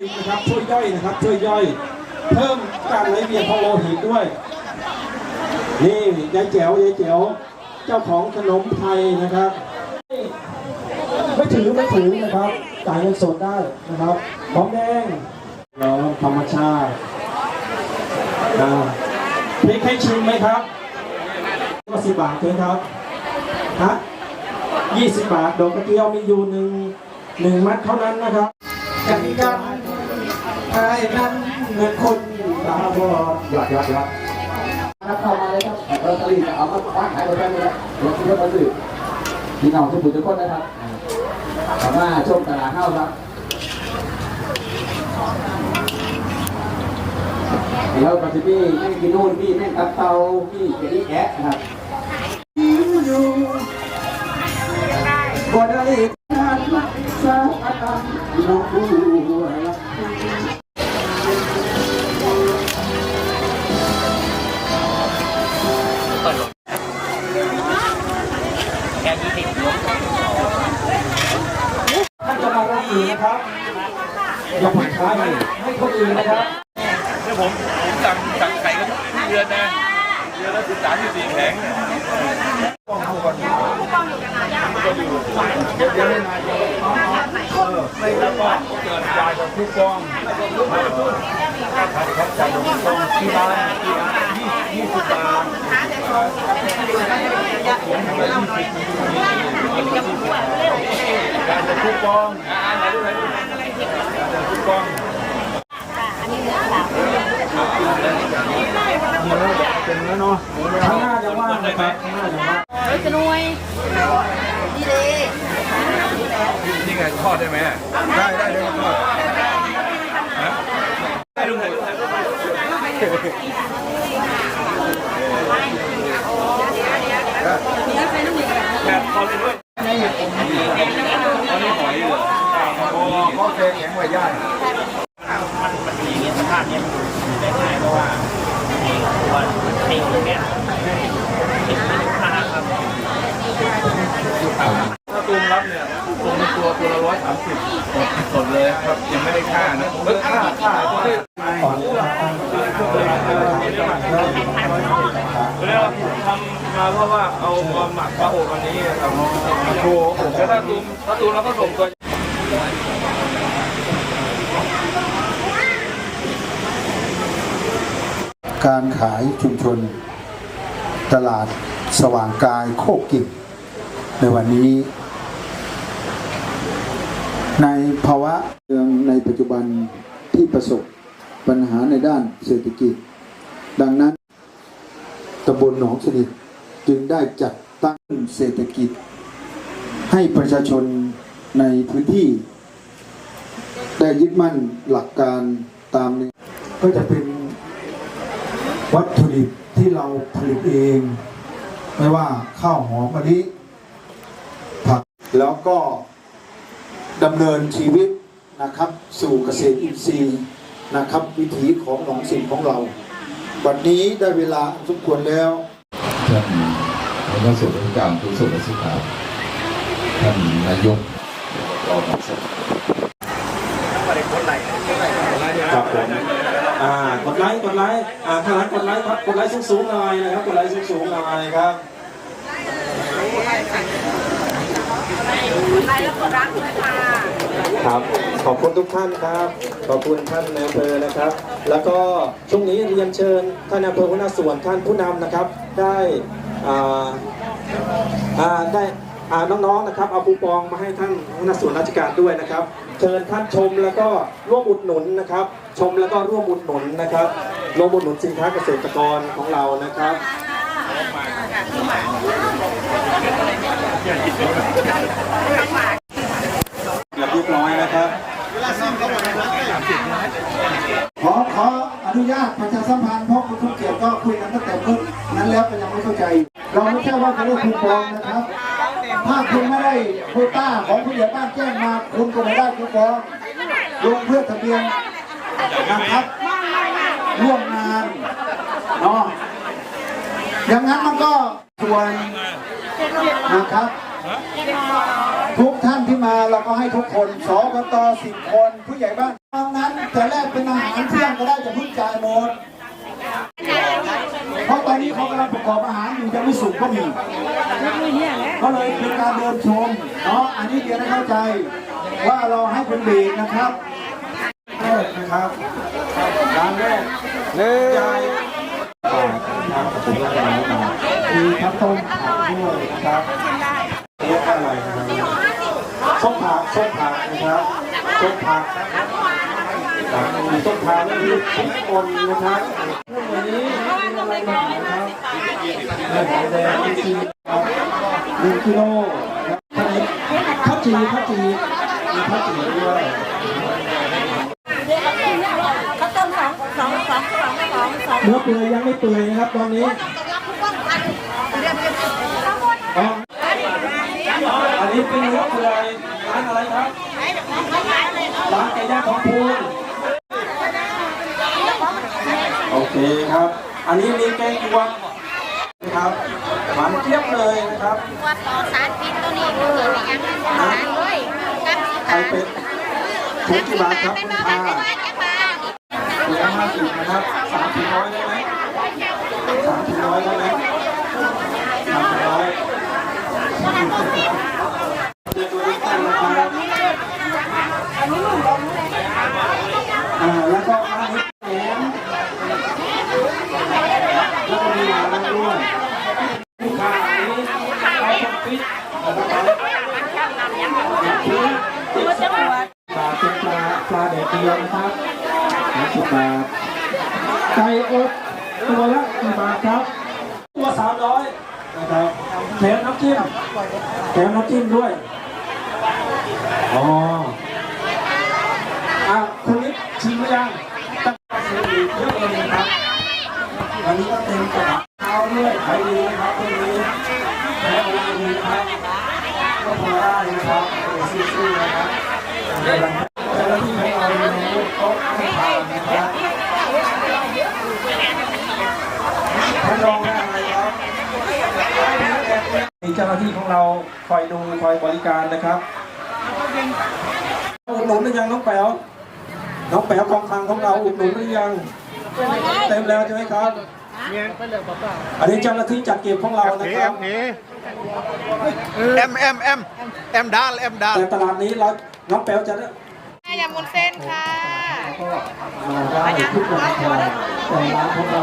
นะครับช่วยย่อยนะครับช่วยย่อย เพิ่มการไหลเวียนของโลหิตด้วย นี่ยายแจ๋วยายแจ๋วเจ้าของขนมไทยนะครับ ไม่ถือไม่ถือนะครับจ่ายเงินสดได้นะครับหอมแดงเราธรรมชาติอ่าพริกให้ชิมไหมครับก็สิบบาทเองครับฮะยี่สิบบาทดอกกระเจียวมีอยู่หนึ่งหนึ่งมัดเท่านั้นนะครับ กันกันไอ้นั้นเหมือนคนตาบอดยอดยอดยอดครับเข้ามาเลยครับลอตเตอรี่เอามาคว้าขายไปได้เลยรถที่รถมาซื้อพี่น้องทุกผู้ทุกคนนะครับสามารถชมตลาดเข้าครับเดี๋ยวปัจจุบันแม่กินนู่นพี่แม่งตับเตาพี่เจนี่แอะนะครับ น้องบัวรักแค่ยี่สิบท่านจะมารับอื่นนะครับอย่าผ่อนคลายให้คนอื่นนะครับเนี่ยผมผมสั่งสั่งไข่กันทุกเดือนนะเดือนละสิบสามสิบสี่แผงเนี่ยต้องเข้ากันก็อยู่เดี๋ยวเดี๋ยว ให้นายกเออแล้วก็เกิดยายกับทุกกองครับครับจ่ากับทุกกองที่ร้านที่ร้านยี่ยี่สิบบาทผมทำละยี่สิบยายจะทุกกองอ่าไหนดูไหนดูยายจะทุกองเป็นแล้วเนาะข้างหน้าจะว่างนะครับข้างหน้าจะว่างเฮ้ยจะนวยดีเลย นี่ไงทอดได้ไหมได้ได้ได้ทอดฮะได้ลุงถ่ายรูปถ่ายรูปแบบทอดไปด้วยนี่ผมอันนี้หอยเหรอโอ้ก็แกงแข็งไว้ย่างมันมันมีอย่างเงี้ยสภาพเนี้ยมันอยู่ได้ง่ายเพราะว่าไอ้ตัวไอ้ตัวเนี้ยเป็นเป็นค่าครับ ถ้าตูมรับเนี่ยันตัวตัวละร้อยสามสิบสดเลยครับยังไม่ได้ค่านะเฮ้ยค่าค่าตัวนี้ก่อนนะครับเรียกว่าทำมาเพราะว่าเอามาหมักปลาโอบวันนี้ครับโอ้โหแล้วถ้าตูมถ้าตูมเราก็ส่งตัวการขายชุมชน ตลาดสว่างกายโคกกิ่งในวันนี้ ในภาวะเมืองในปัจจุบันที่ประสบปัญหาในด้านเศรษฐกิจ ดังนั้นตำบลหนองสนิทจึงได้จัดตั้งเศรษฐกิจ ให้ประชาชนในพื้นที่ ได้ยึดมั่นหลักการตามนี้ก็จะเป็นวัตถุดิบที่เราผลิตเอง ไม่ว่าข้าวหอมมะลิผักแล้วก็ ดำเนินชีวิตนะครับ สู่เกษตรอินทรีย์นะครับ วิถีของหนองสิงของเรา วันนี้ได้เวลาอันสมควรแล้วท่านหัวหน้าส่วนราชการทุกส่วนราชการท่านนายกรองนายกครับผมอ่ากดไลค์กดไลค์อ่าข้างหลังกดไลค์ครับกดไลค์สูงๆหน่อยนะครับกดไลค์สูงๆหน่อยครับไปแล้วก็รักด้วยค่ะครับ ขอบคุณทุกท่านครับ ขอบคุณท่านนายอำเภอนะครับ แล้วก็ช่วงนี้เรียนเชิญท่านนายอำเภอหัวหน้าส่วนท่านผู้นำนะครับ ได้ได้น้องๆนะครับเอาคูปองมาให้ท่านหัวหน้าส่วนราชการด้วยนะครับ เชิญท่านชมแล้วก็ร่วมอุดหนุนนะครับ ชมแล้วก็ร่วมอุดหนุนนะครับร่วมอุดหนุนสินค้าเกษตรกรของเรานะครับเรียบร้อยนะครับ ขอขออนุญาตประชาสัมพันธ์เพราะคุณทุกเกียรติก็คุยกันตั้งแต่เมื่อนั้นแล้วก็ยังไม่เข้าใจ เราไม่ใช่ว่าจะได้คูปองนะครับ ถ้าคุณไม่ได้โคต้าของผู้ใหญ่บ้านแจ้งมาคุณก็ไม่ได้คูปองลงเพื่อทะเบียนนะครับร่วมงานเนาะอย่างนั้นมันก็ส่วนนะครับ ทุกท่านที่มาเราก็ให้ทุกคนสกตสิบคนผู้ใหญ่บ้านตอนนั้นจะแลกเป็นอาหารเที่ยงก็ได้จะพึ่งจ่ายหมดเพราะตอนนี้เขากำลังประกอบอาหารอยู่ยังไม่สุกก็มีก็เลยเป็นการเดินชมเนาะอันนี้เดียวให้เข้าใจว่าเราให้เป็นเบรกนะครับแรกนะครับร้านแรกยายปากนะครับขอบคุณมากนะครับมีข้าวต้มผักด้วยนะครับเรียกว่าอะไรนะครับ ส้มผักส้มผักนะครับส้มผักครับมีส้มผักแล้วมีพริกป่นนะครับวันนี้มีอะไรบ้างนะครับเนื้อมแดงซีครับหนึ่งกิโลครับข้าวจีข้าวจีมีข้าวจีด้วยเนื้อเปื่อยยังไม่เปื่อยนะครับตอนนี้อ๋ออันนี้เป็นเนื้อเปื่อยร้านอะไรครับ ร้านไก่ย่างของพูนโอเคครับ อันนี้มีแกงกวางนะครับหวานเจี๊ยบเลยนะครับว่าปอสารพิษตัวนี้ก็คือยังสารเลยกับไข่เป็ดถุงกี่บาทครับคุณพาจะมาถุงละห้าสิบนะครับสามถึงร้อยได้ไหมสามถึงร้อยได้ไหมสามถึงร้อยเดี๋ยวตัวนี้ตั้งนะครับอ่าแล้วก็อันนี้แหนมแล้วก็มีหลานด้วยลูกค้าอันนี้ไปชมฟิตนะครับซื้อติดสปาปลาเป็นปลาปลาแดดเดียวนะครับห้าสิบบาทไก่อบตัวละกี่บาทครับ ตัวสามร้อยนะครับแถมน้ำจิ้มแถมน้ำจิ้มด้วย อ๋ออะคุณนิดชิมหรือยังตั้งซื้อดีเยอะเลยนะครับวันนี้ก็เต็มกระเป๋าเท้าด้วยขายดีนะครับตรงนี้แถมอะไรดีนะครับก็พอได้นะครับซื่อๆนะครับเจ้าหน้าที่ของเราในโต๊ะให้ทานนะครับท่านรองได้อะ มีเจ้าหน้าที่ของเราคอยดูคอยบริการนะครับอุดหนุนหรือยังน้องแป๋วน้องแป๋วกองคลังของเราอุดหนุนหรือยัง เต็มแล้วใช่ไหมครับอันนี้เจ้าหน้าที่จัดเก็บของเรานะครับเอ็มเอ็มเอ็มเอ็มดาลเอ็มดาลแต่ตลาดนี้เราน้องแป๋วจะได้ยำมุนเส้นค่ะมาได้ทุกวันแต่ร้านของเรา